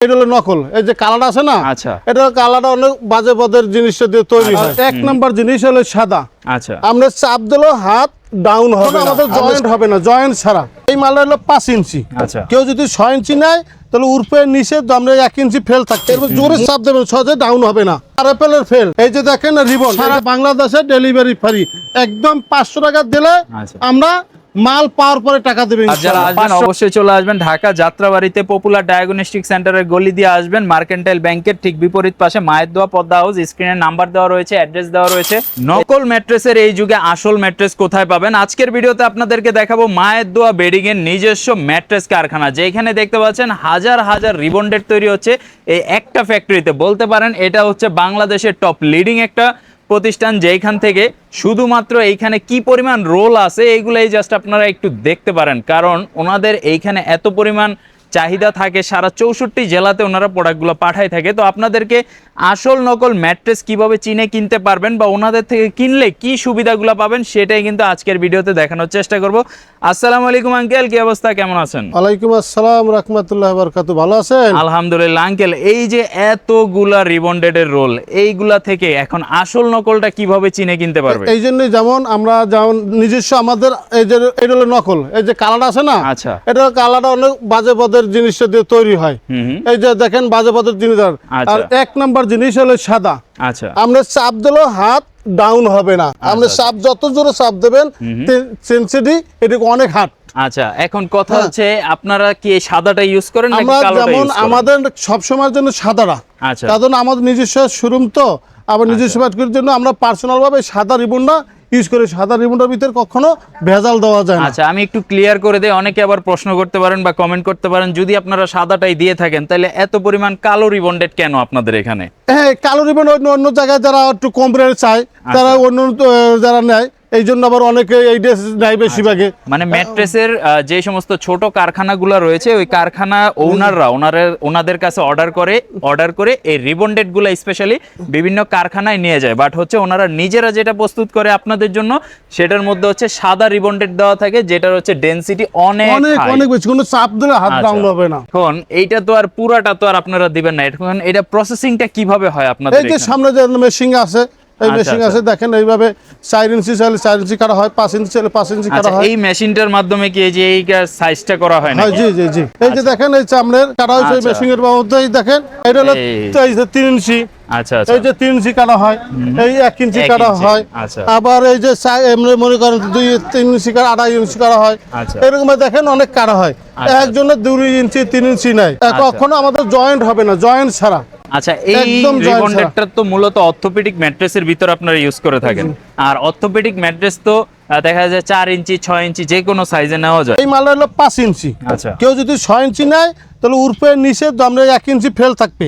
এটা হলো নকল। এই যে কালার আছে না আচ্ছা। এটা কালারটা অনেক বাজে পদের জিনিসটা দিয়ে তৈরি হয়। এক নাম্বার জিনিস হলো সাদা। আচ্ছা। আমরা চাপ দিলেও হাত ডাউন হবে না। আমাদের জয়েন্ট হবে না জয়েন্ট ছাড়া। এই মালটা হলো পাঁচ ইঞ্চি। আচ্ছা। কেউ যদি ছয় ইঞ্চি নেয় তাহলে উর্পের নিচে আমরা এক ইঞ্চি ফেল থাকতে এবার জোরে চাপ দেবেন সহজে ডাউন হবে না। আর অ্যাপেলের ফেল এই যে দেখেন রিবন সারা বাংলাদেশে ডেলিভারি ফ্রি একদম পাঁচশো টাকা দিলে আচ্ছা। আমরা মাল পাওয়ার পরে টাকা দেবেন যারা আসবেন অবশ্যই চলে আসবেন ঢাকা যাত্রাবাড়িতে পপুলার ডায়াগনস্টিক সেন্টারের গলি দিয়ে আসবেন মার্কেন্টাইল ব্যাংকের ঠিক বিপরীত পাশে মায়ের দোয়া পদ্মা হাউস স্ক্রিনে নাম্বার দেওয়া রয়েছে অ্যাড্রেস দেওয়া রয়েছে। নকল ম্যাট্রেসের এই যুগে আসল ম্যাট্রেস কোথায় পাবেন? আজকের ভিডিওতে আপনাদেরকে দেখাবো মায়ের দোয়া বেডিং এর নিজস্ব ম্যাট্রেস কারখানা যেখানে দেখতে পাচ্ছেন হাজার হাজার রিবন্ডেড তৈরি হচ্ছে এই একটা ফ্যাক্টরিতে বলতে পারেন এটা হচ্ছে বাংলাদেশের টপ লিডিং একটা প্রতিষ্ঠান যেখান থেকে শুধুমাত্র এইখানে কি পরিমাণ রোল আছে এইগুলাই জাস্ট আপনারা একটু দেখতে পারেন। কারণ ওনাদের এইখানে এত পরিমাণ চাহিদা থাকে সারা চৌষট্টি জেলাতে ওনারা প্রোডাক্টগুলো পাঠায় থাকে। তো আপনাদেরকে আসল নকল ম্যাট্রেস কীভাবে চিনে কিনতে পারবেন বা ওনাদের থেকে কিনলে কি সুবিধাগুলো পাবেন সেটাই কিন্তু আজকের ভিডিওতে দেখানোর চেষ্টা করব। আসসালামু আলাইকুম আঙ্কেল কি অবস্থা? কেমন আছেন? ওয়ালাইকুম আসসালাম রহমতুল্লাহ বরকাতু ভালো আছেন? আলহামদুলিল্লাহ আঙ্কেল এই যে এতগুলা রিবন্ডেডের রোল এইগুলা থেকে এখন আসল নকলটা কীভাবে চিনে কিনতে পারবে? এই জন্যই যেমন আমরা যেমন নিজস্ব আমাদের এই যে এটা হলো নকল এই যে কালার আছে না? আচ্ছা। এটা কালারটা অনেক বাজে বাজে পদের জিনিসটা দিয়ে তৈরি হয়। এই যে দেখেন বাজে পদের জিনিস আর আচ্ছা। এক নাম্বার জিনিস হলো সাদা। আচ্ছা। আমরা চাপ দিলেও হাত ডাউন হবে না। আমরা চাপ যত জোরে চাপ দেবেন সেন্সিটি এটুকু অনেক হাত আচ্ছা এখন কথা হ্যাঁ। হচ্ছে আপনারা কি সাদাটা ইউজ করেন নাকি আমরা কালোটা যেমন? আমাদের সবসময়ের জন্য সাদারা আচ্ছা। কারণ আমাদের নিজস্ব শোরুম তো আবার নিজস্ব জন্য আমরা পার্সোনাল ভাবে সাদা রিবনটা ইউজ করে সাদা রিমোটের ভিতরে কখনো ভেজাল দেওয়া যায় না। আচ্ছা আমি একটু ক্লিয়ার করে দেই অনেকে আবার প্রশ্ন করতে পারেন বা কমেন্ট করতে পারেন যদি আপনারা সাদাটাই দিয়ে থাকেন তাহলে এত পরিমাণ কালো রিবন্ডেড কেন আপনাদের এখানে? হ্যাঁ কালো রিবন অন্য অন্য জায়গায় যারা একটু কম রেট চায় তারা অন্য যারা নেয় এই জন্য আবার অনেকে এই ড্রেস নেয় বেশিরভাগে। মানে ম্যাট্রেসের যে সমস্ত ছোট কারখানাগুলো রয়েছে ওই কারখানা ওনাররা ওনারের ওনাদের কাছে অর্ডার করে অর্ডার করে এই রিবন্ডেডগুলো স্পেশালি বিভিন্ন কারখানায় নিয়ে যায়। বাট হচ্ছে ওনারা নিজেরা যেটা প্রস্তুত করে আপনাদের জন্য সেটার মধ্যে হচ্ছে সাদা রিবন্ডেড দেওয়া থাকে যেটার হচ্ছে ডেনসিটি অনেক অনেক অনেক বেশি কোনো চাপ দিলে হাত আচ্ছা। ডাউন হবে না। এখন এইটা তো আর পুরাটা তো আর আপনারা দিবেন না। এখন এটা প্রসেসিংটা কীভাবে হয় আপনাদের এই যে সামনে যে মেশিন আছে এই আচ্ছা, মেশিন আচ্ছা। আছে দেখেন এইভাবে চার ইঞ্চি চাইলে চার ইঞ্চি কাটা হয় পাঁচ ইঞ্চি চাইলে পাঁচ ইঞ্চি কাটা আচ্ছা হয় এই মেশিনটার মাধ্যমে কি এই যে এই সাইজটা করা হয় না জি জি জি এই যে দেখেন এই চামড়ের কাটা হয়েছে আচ্ছা। মেশিনের বাবদ এই দেখেন এটা হলো এই। এই যে তিন ইঞ্চি আচ্ছা আচ্ছা এই যে তিন ইঞ্চি কাটা হয় এই এক ইঞ্চি কাটা হয় আচ্ছা। আবার এই যে মনে করেন দুই তিন ইঞ্চি কাটা আড়াই ইঞ্চি কাটা হয় আচ্ছা। এরকম দেখেন অনেক কাটা হয় আচ্ছা। একজনের দুই ইঞ্চি তিন ইঞ্চি নেয় আচ্ছা। কখনো আমাদের জয়েন্ট হবে না জয়েন্ট ছাড়া আচ্ছা এই রিবন্ডেডটা তো মূলত অর্থোপেডিক ম্যাট্রেসের ভিতর আপনারা ইউজ করে থাকেন। আর অর্থোপেডিক ম্যাট্রেস তো দেখা যায় চার ইঞ্চি ছয় ইঞ্চি যে কোনো সাইজে নেওয়া যায়। এই মালটা হলো পাঁচ ইঞ্চি। আচ্ছা। কেউ যদি ছয় ইঞ্চি নেয় তাহলে উর্পের নিচে আমরা এক ইঞ্চি ফেল থাকবে।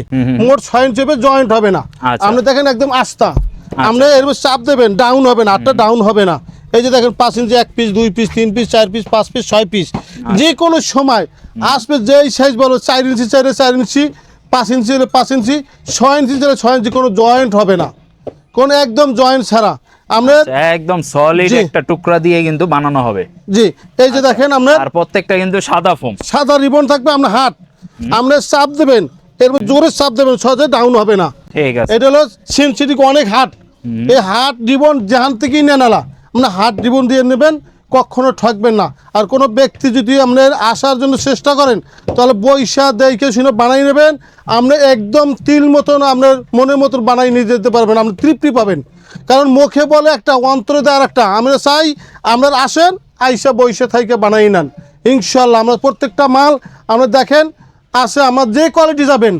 মোট ছয় ইঞ্চি হবে জয়েন্ট হবে না। আচ্ছা। আপনি দেখেন একদম আস্তা। আপনি এর চাপ দেবেন ডাউন হবে না আটটা ডাউন হবে না। এই যে দেখেন পাঁচ ইঞ্চি এক পিস দুই পিস তিন পিস চার পিস পাঁচ পিস ছয় পিস আচ্ছা। যে কোনো সময় আসবে যেই সাইজ বলো চার ইঞ্চি চাইলে চার ইঞ্চি পাঁচ ইঞ্চি হলে পাঁচ ইঞ্চি ছয় ইঞ্চি চাইলে ছয় ইঞ্চি কোনো জয়েন্ট হবে না। কোনো একদম জয়েন্ট ছাড়া। আমরা একদম সলিড একটা টুকরা দিয়ে কিন্তু বানানো হবে। জি এই যে দেখেন আমরা আর প্রত্যেকটা কিন্তু সাদা ফোম সাদা রিবন থাকবে হাত। চাপ দেবেন। এরপর জোরে চাপ দেবেন সহজে ডাউন হবে না। ঠিক আছে। এটা হলো সেন্সিটিভ অনেক হাট এই হাট রিবন যেখান থেকেই নেন আলা আপনার হাট রিবন দিয়ে নেবেন। কখনো ঠকবেন না। আর কোনো ব্যক্তি যদি আপনার আসার জন্য চেষ্টা করেন, তাহলে বৈশা দেখে শুনে বানাই নেবেন। আপনি একদম তিল মতন আপনার মনের মতন বানাই নিয়ে যেতে পারবেন, আপনি তৃপ্তি পাবেন। কারণ মুখে বলে একটা, অন্তরে দেওয়ার একটা। আমরা চাই আপনার আসেন, আইসা বৈশা থাইকে বানাই নেন। ইনশাল্লাহ আমরা প্রত্যেকটা মাল আমরা দেখেন, আছে আমার যে কোয়ালিটি যাবেন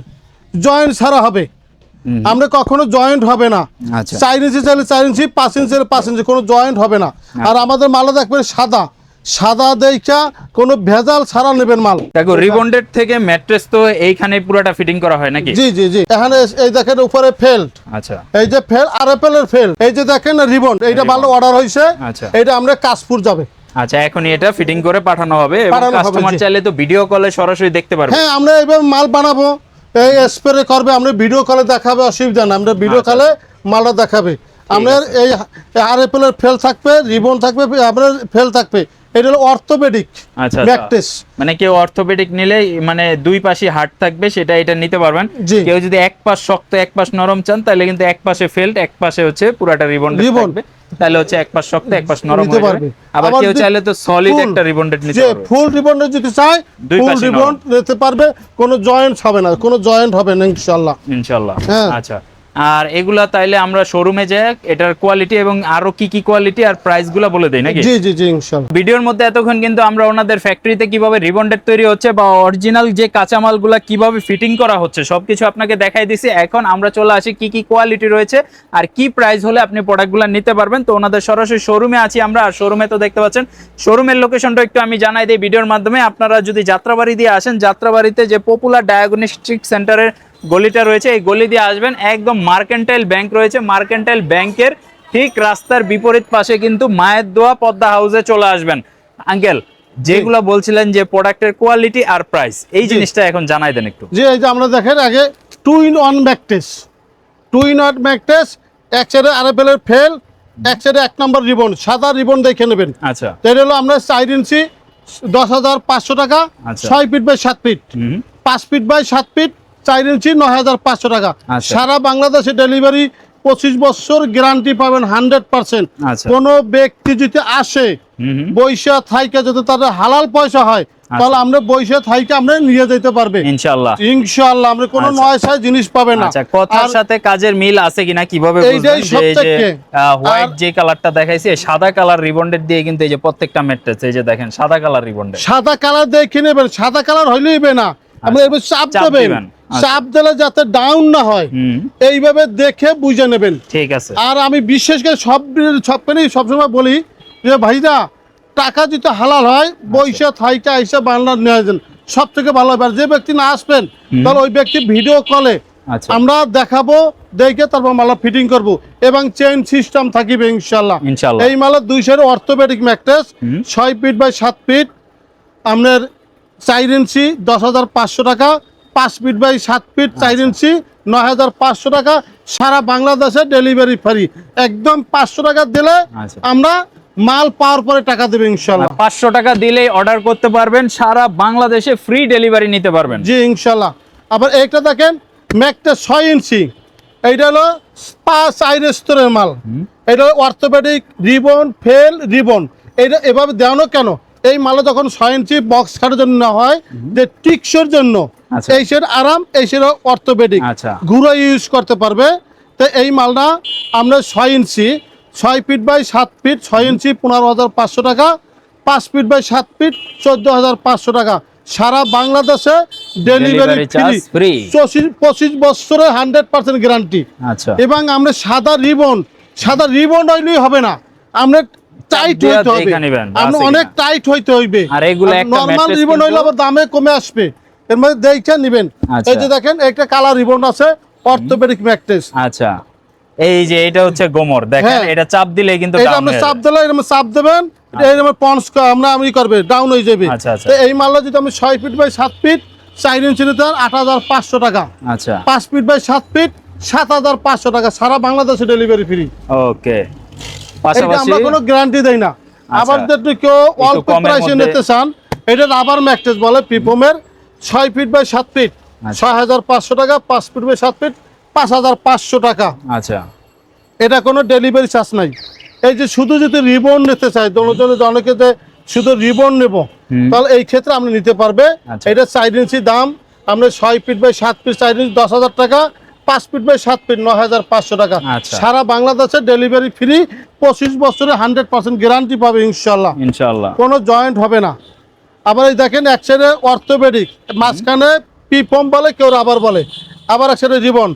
জয়েন্ট ছাড়া হবে। আমরা কখনো জয়েন্ট হবে না। আচ্ছা। চার ইঞ্চি চাইলে চার ইঞ্চি পাঁচ ইঞ্চি চাইলে পাঁচ ইঞ্চি কোনো জয়েন্ট হবে না। আর আমাদের মালও দেখবেন সাদা। সাদা দেখা কোনো ভেজাল ছাড়া নেবেন মাল। দেখো রিবন্ডেড থেকে ম্যাট্রেস তো এইখানে পুরোটা ফিটিং করা হয় নাকি? জি জি জি। এখানে এই দেখেন উপরে ফেল্ট আচ্ছা। এই যে ফেল আর এর ফেল এই যে দেখেন রিবন এইটা ভালো অর্ডার হয়েছে আচ্ছা। এটা আমরা কাশপুর যাবে। আচ্ছা এখন এটা ফিটিং করে পাঠানো হবে এবং কাস্টমার চাইলে তো ভিডিও কলে সরাসরি দেখতে পারবে। হ্যাঁ আমরা এইভাবে মাল বানাবো। এই স্প্রে করবে আমরা ভিডিও কলে দেখাবে অসুবিধা না আমরা ভিডিও আচ্ছা, কলে মালটা দেখাবে। আমরা এই আর এর ফেল থাকবে রিবন থাকবে আপনার ফেল থাকবে। এটা হলো অর্থোপেডিক আচ্ছা আচ্ছা। ম্যাট্রেস মানে কেউ অর্থোপেডিক নিলে মানে দুই পাশে হাট থাকবে সেটা এটা নিতে পারবেন। কেউ যদি এক পাশ শক্ত এক পাশ নরম চান তাহলে কিন্তু এক পাশে ফেল্ট এক পাশে হচ্ছে পুরাটা রিবন। থাকবে। তাহলে হচ্ছে এক পাশ শক্ত এক পাশ নরম হয়ে যাবে। আবার কেউ চাইলে তো সলিড একটা রিবন্ডেড নিতে যে পারবে। ফুল রিবন্ড যদি চায় দুই ফুল রিবন্ড নিতে পারবে কোনো জয়েন্ট হবে না কোনো জয়েন্ট হবে না ইনশাআল্লাহ। ইনশাল্লাহ হ্যাঁ। আচ্ছা। আর এগুলা তাইলে আমরা শোরুমে যাই এটার কোয়ালিটি এবং আরও কি কি কোয়ালিটি আর প্রাইসগুলা বলে দেই নাকি? জি জি জি ইনশাল্লাহ। ভিডিওর মধ্যে এতক্ষণ কিন্তু আমরা ওনাদের ফ্যাক্টরিতে কীভাবে রিবন্ডেড তৈরি হচ্ছে বা অরিজিনাল যে কাঁচামালগুলা কীভাবে ফিটিং করা হচ্ছে সবকিছু আপনাকে দেখাই দিছি। এখন আমরা চলে আসি কি কি কোয়ালিটি রয়েছে আর কি প্রাইস হলে আপনি প্রোডাক্টগুলো নিতে পারবেন। তো ওনাদের সরাসরি শোরুমে আছি আমরা আর শোরুমে তো দেখতে পাচ্ছেন শোরুমের লোকেশনটা একটু আমি জানাই দিই ভিডিওর মাধ্যমে। আপনারা যদি যাত্রাবাড়ি দিয়ে আসেন যাত্রাবাড়িতে যে পপুলার ডায়াগনস্টিক সেন্টারের গলিটা রয়েছে এই গলি দিয়ে আসবেন একদম মার্কেন্টাইল ব্যাংক রয়েছে মার্কেন্টাইল ব্যাংকের ঠিক রাস্তার বিপরীত পাশে কিন্তু মায়ের দোয়া পদ্মা হাউসে চলে আসবেন। আঙ্কেল যেগুলো বলছিলেন যে প্রোডাক্টের কোয়ালিটি আর প্রাইস এই জিনিসটা এখন জানাই দেন একটু। যে এই যে আমরা দেখেন আগে two in one mattress two in one mattress এক সাইডে আরএফএলের ফেল এক সাইডে এক নম্বর রিবন সাদা রিবন দেখে নেবেন। আচ্ছা। তো এটা হলো আমরা চার ইঞ্চি দশ হাজার পাঁচশো টাকা আচ্ছা। ছয় ফিট বাই সাত ফিট পাঁচ ফিট বাই সাত ফিট চার ইঞ্চি নয় হাজার পাঁচশো টাকা। আচ্ছা। সারা বাংলাদেশে ডেলিভারি পঁচিশ বছর গ্যারান্টি পাবেন হান্ড্রেড পার্সেন্ট। আচ্ছা। কোনো ব্যক্তি যদি আসে। বৈশা থাইকে যদি তাদের হালাল পয়সা হয় তাহলে আমরা বৈশা থাইকে আমরা নিয়ে যেতে পারবে। ইনশাআল্লাহ। ইনশাআল্লাহ আমরা কোনো আচ্ছা। নয় সাই জিনিস পাবে না। আচ্ছা কথার সাথে কাজের মিল আছে কিনা কীভাবে বুঝবেন? যে এই যে হোয়াইট যে কালারটা দেখাইছি সাদা কালার রিবন্ডেড দিয়ে কিন্তু এই যে প্রত্যেকটা ম্যাট্রেস এই যে দেখেন সাদা কালার রিবন্ডেড সাদা কালার দেখে নেবেন সাদা কালার হইলেই হবে না। আমরা এবার চাপ আচ্ছা। দেবেন। আচ্ছা। চাপ দিলে যাতে ডাউন না হয় এইভাবে দেখে বুঝে নেবেন। ঠিক আছে। আর আমি বিশেষ করে সব সবখানেই সবসময় বলি যে ভাইরা টাকা যদি হালাল হয় বৈশা থাইটা এসে বাংলা নিয়ে যান সব থেকে ভালো হবে যে ব্যক্তি না আসবেন তাহলে ওই ব্যক্তি ভিডিও কলে আচ্ছা। আমরা দেখাবো দেখে তারপর মালা ফিটিং করব এবং চেইন সিস্টেম থাকিবে ইনশাল্লাহ ইনশাআল্লাহ। এই মালা দুই সাইড অর্থোপেডিক ম্যাট্রেস ছয় ফিট বাই সাত ফিট আপনার চার ইঞ্চি দশ হাজার পাঁচশো টাকা পাঁচ ফিট বাই সাত ফিট চার ইঞ্চি নয় হাজার পাঁচশো টাকা সারা বাংলাদেশে ডেলিভারি ফ্রি একদম পাঁচশো টাকা দিলে আচ্ছা। আমরা মাল পাওয়ার পরে টাকা দেবে ইনশাল্লাহ। পাঁচশো টাকা দিলেই অর্ডার করতে পারবেন সারা বাংলাদেশে ফ্রি ডেলিভারি নিতে পারবেন। জি ইনশাল্লাহ। আবার এইটা দেখেন ম্যাকটা ছয় ইঞ্চি। এইটা হলো স্পা চাইর স্তরের মাল। এটা হলো অর্থোপেডিক রিবন ফেল রিবন। এটা এভাবে দেওয়ানো কেন? এই মালে যখন ছয় ইঞ্চি বক্স খাটার জন্য না হয় যে টিকসের জন্য আচ্ছা। এই সেট আরাম এই সেট অর্থোপেডিক। ঘুরে ইউজ করতে পারবে। তো এই মালটা আমরা ছয় ইঞ্চি ছয় ফিট বাই সাত ফিট ছয় ইঞ্চি পনেরো হাজার পাঁচশো টাকা পাঁচ ফিট বাই সাত ফিট চোদ্দ হাজার পাঁচশো টাকা। সারা বাংলাদেশে ডেলিভারি ফ্রি। পঁচিশ বছরের হান্ড্রেড পার্সেন্ট গ্যারান্টি এবং আমরা সাদা রিবন সাদা রিবন হইলেই হবে না। আমরা টাইট হইতে হবে। আছে অনেক টাইট হইতে হইবে। আর এগুলো একটা নর্মাল রিবন হইলে আবার দামে কমে আসবে। এর মধ্যে দেখে নিবেন? আচ্ছা। এই যে দেখেন একটা কালার রিবন আছে অর্থোপেডিক ম্যাট্রেস আচ্ছা। এই যে এটা হচ্ছে গোমর। দেখেন হ্যাঁ। এটা চাপ দিলে কিন্তু এটা হয়ে চাপ। দিলে এরকম চাপ দেবেন এরকম পন্স আমরা আমি করবে ডাউন হয়ে যাবে। আচ্ছা, আচ্ছা। তো এই মালটা যদি আমি ছয় ফিট বাই সাত ফিট চার ইঞ্চি নিতে হয় আট হাজার পাঁচশো টাকা। আচ্ছা। পাঁচ ফিট বাই সাত ফিট সাত হাজার পাঁচশো টাকা। সারা বাংলাদেশে ডেলিভারি ফ্রি ওকে এটা আমরা কোনো গ্যারান্টি দেই না। আবার যদি কেউ অল্প প্রাইসে নিতে চান এটা রাবার ম্যাট্রেস বলে পিপোমের ছয় ফিট বাই সাত ফিট আচ্ছা। ছয় হাজার পাঁচশো টাকা পাঁচ ফিট বাই সাত ফিট পাঁচ হাজার পাঁচশো টাকা। আচ্ছা। এটা কোনো ডেলিভারি চার্জ নাই। এই যে শুধু যদি রিবন নিতে চাই দোনোজনে অনেকে যে শুধু রিবন নেব তাহলে এই ক্ষেত্রে আপনি নিতে পারবে। আচ্ছা। এটা চার ইঞ্চি দাম আমরা ছয় ফিট বাই সাত ফিট চার ইঞ্চি দশ হাজার টাকা পাঁচ ফিট বাই সাত ফিট নয় হাজার পাঁচশো টাকা। আচ্ছা। সারা বাংলাদেশে ডেলিভারি ফ্রি পঁচিশ বছরে হান্ড্রেড পার্সেন্ট গ্যারান্টি পাবে ইনশাল্লাহ ইনশাআল্লাহ। কোনো জয়েন্ট হবে না। আবার এই দেখেন এক সাইডে অর্থোপেডিক মাঝখানে পিপম বলে কেউ রাবার বলে। আবার এক সাইডে জীবন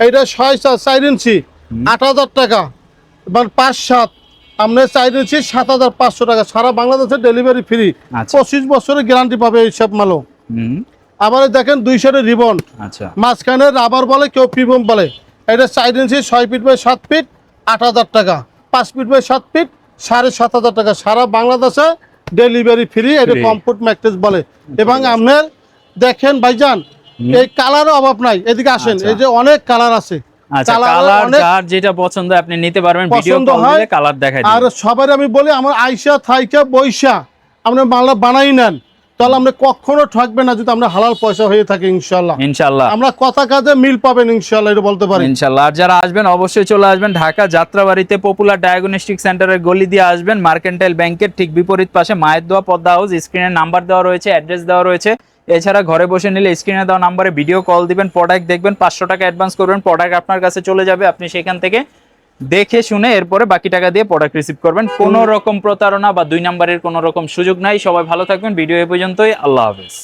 এইটা ছয় চার ইঞ্চি আট হাজার টাকা। মানে পাঁচ সাত আমরা চার ইঞ্চি সাত হাজার পাঁচশো টাকা। সারা বাংলাদেশে ডেলিভারি ফ্রি আচ্ছা। পঁচিশ বছরের গ্যারান্টি পাবে এইসব মালও। আবার দেখেন দুই সাইডে রিবন। আচ্ছা। মাঝখানে রাবার বলে কেউ পিপম বলে। এটা চার ইঞ্চি ছয় ফিট বাই সাত ফিট আট হাজার টাকা। পাঁচ ফিট বাই সাত ফিট সাড়ে সাত হাজার টাকা। সারা বাংলাদেশে ডেলিভারি ফ্রি এটা কমফোর্ট ম্যাট্রেস বলে। এবং আপনার দেখেন ভাইজান এই কালারও অভাব নাই। এদিকে আসেন আচ্ছা। এই যে অনেক কালার আছে। আচ্ছা যেটা পছন্দ আপনি নিতে পারবেন ভিডিও কল দিলে কালার দেখাই আর সবার আমি বলি আমার আইসা থাইকা বৈশা আপনি মালটা বানাই নেন। তাহলে আমরা কখনো ঠকবেন না যদি আমরা হালাল পয়সা হয়ে থাকি ইনশাল্লাহ ইনশাল্লাহ আমরা কথা কাজে মিল পাবেন ইনশাল্লাহ এটা বলতে পারি। ইনশাল্লাহ আর যারা আসবেন অবশ্যই চলে আসবেন ঢাকা যাত্রাবাড়িতে পপুলার ডায়াগনস্টিক সেন্টারের গলি দিয়ে আসবেন মার্কেন্টাইল ব্যাংকের ঠিক বিপরীত পাশে মায়ের দোয়া পদ্মা হাউস স্ক্রিনে নাম্বার দেওয়া রয়েছে অ্যাড্রেস দেওয়া রয়েছে। এছাড়া ঘরে বসে নিলে স্ক্রিনে দেওয়া নাম্বারে ভিডিও কল দিবেন প্রোডাক্ট দেখবেন পাঁচশো টাকা অ্যাডভান্স করবেন প্রোডাক্ট আপনার কাছে চলে যাবে আপনি সেখান থেকে দেখে শুনে এরপরে বাকি টাকা দিয়ে প্রোডাক্ট রিসিভ করবেন। কোনো রকম প্রতারণা বা দুই নাম্বারের কোনো রকম সুযোগ নাই। সবাই ভালো থাকবেন। ভিডিও এ পর্যন্তই। আল্লাহ হাফেজ।